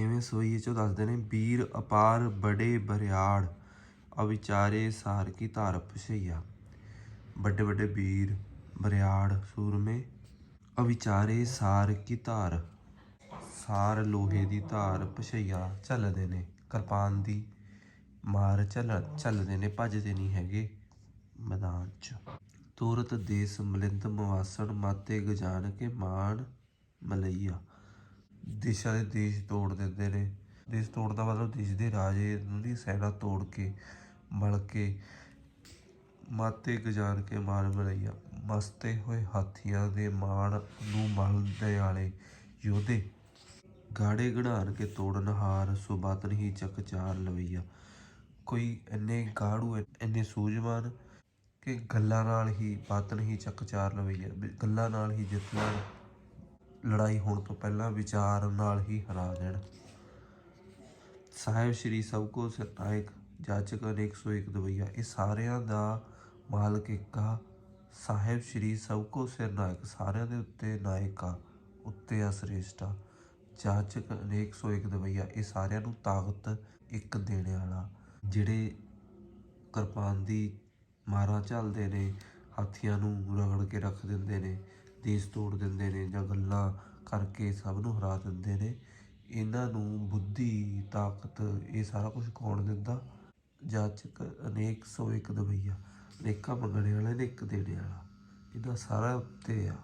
ਛੇਵੇਂ ਸੋਈਏ ਚੋਂ ਦੱਸਦੇ ਨੇ ਵੀਰ ਅਪਾਰ ਬੜੇ ਬਰਿਆੜ, ਅਵਿਚਾਰੇ ਸਾਰ ਕੀ ਧਾਰ ਪਛਈਆ। ਵੱਡੇ ਵੱਡੇ ਵੀਰ ਬਰਿਆੜ, ਸੂਰਮੇ, ਅਵਿਚਾਰੇ ਸਾਰ ਕੀ ਧਾਰ, ਸਾਰ ਲੋਹੇ ਦੀ ਧਾਰ ਪਛਈਆ। ਚੱਲਦੇ ਨੇ, ਕਿਰਪਾਨ ਦੀ ਮਾਰ ਚੱਲ ਚੱਲਦੇ ਨੇ, ਭੱਜਦੇ ਨਹੀਂ ਹੈਗੇ ਮੈਦਾਨ 'ਚ। ਤੁਰਤ ਦੇਸ ਮਲਿੰਦ ਮਵਾਸਣ, ਮਾਤੇ ਗਜਾਨ ਕੇ ਮਾਨ ਮਲਈਆ। ਦੇਸ਼ਾਂ ਦੇ ਦੇਸ਼ ਤੋੜ ਦਿੰਦੇ ਨੇ। ਦੇਸ਼ ਤੋੜ ਦਾ ਮਤਲਬ ਦੇਸ਼ ਦੇ ਰਾਜੇ ਦੀ ਸੈਨਾ ਤੋੜ ਕੇ, ਮਲ ਕੇ, ਮਾਤੇ ਗਜਾਨ ਕੇ ਮਾਨ ਮਲਈਆ ਮਸਤੇ ਹੋਏ ਹਾਥੀਆਂ ਦੇ ਮਾਣ ਨੂੰ ਮਲਦੇ ਵਾਲੇ ਯੋਧੇ। ਗਾੜੇ ਗੜਾਰ ਕੇ ਤੋੜਨ ਹਾਰ ਸੁਬਤ ਨਹੀਂ ਚੱਕ ਚਾਰ ਲਵਈਆ। ਕੋਈ ਇੰਨੇ ਗਾੜੂ, ਇੰਨੇ ਸੂਝਵਾਨ ਕਿ ਗੱਲਾਂ ਨਾਲ ਹੀ ਬਾਤ ਹੀ ਚੱਕ ਚਾਰ ਲਵਈਆ। ਗੱਲਾਂ ਨਾਲ ਹੀ ਜਿੱਤ ਲੈਣ ਲੜਾਈ ਹੋਣ ਤੋਂ ਪਹਿਲਾਂ ਵਿਚਾਰ ਨਾਲ ਹੀ ਹਰਾ ਦੇਣ। ਸਾਹਿਬ ਸ਼੍ਰੀ ਸਭ ਕੋ ਸਰਨਾਇਕ ਜਾਚਕ ਅਨੇਕ ਸੋ ਇੱਕ ਦਵਈਆ। ਇਹ ਸਾਰਿਆਂ ਦਾ ਮਾਲਕ ਇੱਕ ਸਾਹਿਬ ਸ਼੍ਰੀ ਸਭ ਕੋ ਸਿਰ ਨਾਇਕ, ਸਾਰਿਆਂ ਦੇ ਉੱਤੇ ਨਾਇਕਾ ਉੱਤੇ ਆ ਸ੍ਰੇਸ਼ਟ ਆ। ਜਾਚਕ ਅਨੇਕ ਸੋ ਇੱਕ ਦਵਈਆ, ਇਹ ਸਾਰਿਆਂ ਨੂੰ ਤਾਕਤ ਇੱਕ ਦੇਣ ਵਾਲਾ। ਜਿਹੜੇ ਕਿਰਪਾਨ ਦੀ ਮਾਰਾਂ ਝੱਲਦੇ ਨੇ, ਹਾਥੀਆਂ ਨੂੰ ਰਗੜ ਕੇ ਰੱਖ ਦਿੰਦੇ ਨੇ ਦੇਸ਼ ਤੋੜ ਦਿੰਦੇ ਨੇ ਜਾਂ ਗੱਲਾਂ ਕਰਕੇ ਸਭ ਨੂੰ ਹਰਾ ਦਿੰਦੇ ਨੇ। ਇਹਨਾਂ ਨੂੰ ਬੁੱਧੀ, ਤਾਕਤ ਇਹ ਸਾਰਾ ਕੁਝ ਕੌਣ ਦਿੰਦਾ? ਜਾਚਕ ਅਨੇਕ ਸੋ ਇੱਕ ਦਵਈਆ, ਅਨੇਕਾਂ ਮੰਗਣੇ ਵਾਲੇ ਨੇ ਇੱਕ ਦੇਣੇ ਵਾਲਾ। ਇਹਦਾ ਸਾਰਾ ਉੱਤੇ ਆ।